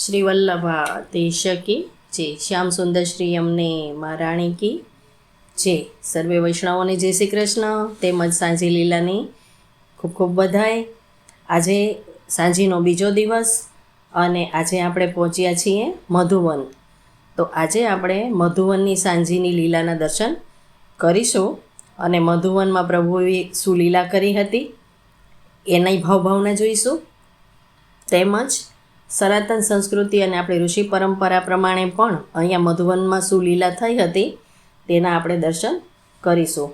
શ્રી વલ્લભા દેશકી જે શ્યામ સુંદર શ્રી અમને મહારાણી કી. જે સર્વે વૈષ્ણવોને જય શ્રી કૃષ્ણ. તેમજ સાંજી લીલાની ખૂબ ખૂબ બધાય આજે સાંજીનો બીજો દિવસ અને આજે આપણે પહોંચ્યા છીએ મધુવન. તો આજે આપણે મધુવનની સાંજીની લીલાના દર્શન કરીશું અને મધુવનમાં પ્રભુએ શું લીલા કરી હતી, એનાય ભાવભાવના જોઈશું. તેમજ સનાતન સંસ્કૃતિ અને આપણી ઋષિ પરંપરા પ્રમાણે પણ અહીંયા મધુવનમાં શું લીલા થઈ હતી તેના આપણે દર્શન કરીશું.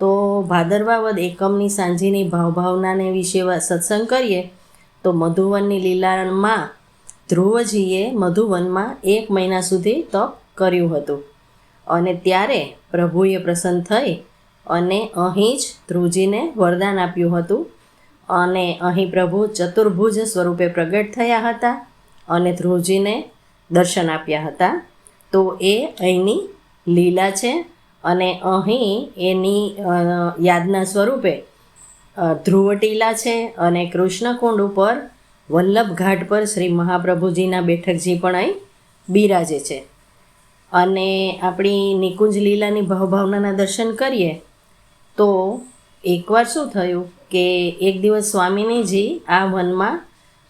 તો ભાદરવા વદ એકમની સાંજીની ભાવભાવનાને વિશે સત્સંગ કરીએ, તો મધુવનની લીલામાં ધ્રુવજીએ મધુવનમાં એક મહિના સુધી તપ કર્યું હતું. અને ત્યારે પ્રભુએ પ્રસન્ન થઈ અને અહીં જ ધ્રુવજીને વરદાન આપ્યું હતું. અને અહીં પ્રભુ ચતુર્ભુજ સ્વરૂપે પ્રગટ થયા હતા અને ધ્રુવજીને દર્શન આપ્યા હતા. તો એ અહીંની લીલા છે અને અહીં એની યાદના સ્વરૂપે ધ્રુવટીલા છે અને કૃષ્ણકુંડ ઉપર વલ્લભ ઘાટ પર શ્રી મહાપ્રભુજીના બેઠકજી પણ અહીં બિરાજે છે. અને આપણી નિકુંજ લીલાની ભાવભાવનાના દર્શન કરીએ તો એકવાર શું થયું? કે એક દિવસ સ્વામિનીજી આ વનમાં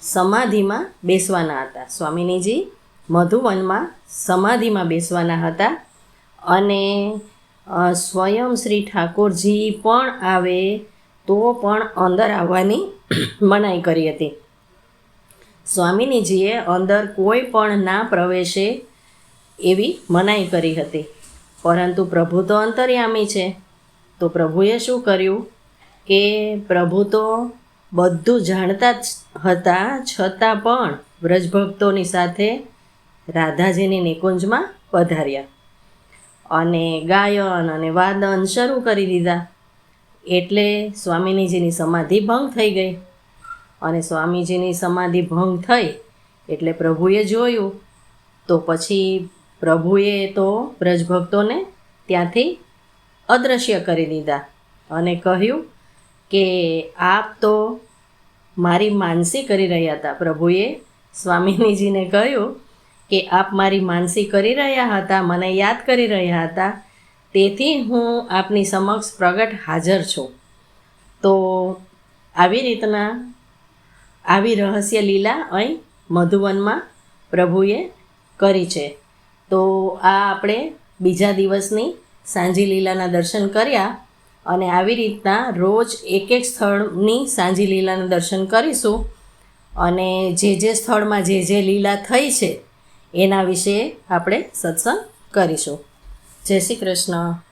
સમાધિમાં બેસવાના હતા. સ્વામિનીજી મધુવનમાં સમાધિમાં બેસવાના હતા અને સ્વયં શ્રી ઠાકોરજી પણ આવે તો પણ અંદર આવવાની મનાઈ કરી હતી. સ્વામિનીજીએ અંદર કોઈ પણ ના પ્રવેશે એવી મનાઈ કરી હતી. પરંતુ પ્રભુ તો અંતર્યામી છે. તો પ્રભુએ શું કર્યું? કે પ્રભુ તો બધું જાણતા જ હતા, છતાં પણ વ્રજભક્તોની સાથે રાધાજીની નિકુંજમાં પધાર્યા અને ગાયન અને વાદન શરૂ કરી દીધા. એટલે સ્વામિનીજીની સમાધિ ભંગ થઈ ગઈ. અને સ્વામીજીની સમાધિ ભંગ થઈ એટલે પ્રભુએ જોયું. તો પછી પ્રભુએ તો વ્રજભક્તોને ત્યાંથી અદૃશ્ય કરી દીધા અને કહ્યું કે આપ તો મારી માનસી કરી રહ્યા હતા. પ્રભુએ સ્વામિનીજીને કહ્યું કે આપ મારી માનસી કરી રહ્યા હતા, મને યાદ કરી રહ્યા હતા. તેથી હું આપની સમક્ષ પ્રગટ હાજર છું. તો આવી રીતના આવી રહસ્ય લીલા અહીં મધુવનમાં પ્રભુએ કરી છે. તો આ આપણે બીજા દિવસની સાંજી લીલાના દર્શન કર્યા. અને આવી રીતના રોજ એક એક સ્થળની સાંજી લીલાના દર્શન કરીશું. અને જે જે સ્થળમાં જે જે લીલા થઈ છે, એના વિશે આપણે સત્સંગ કરીશું. જય શ્રી કૃષ્ણ.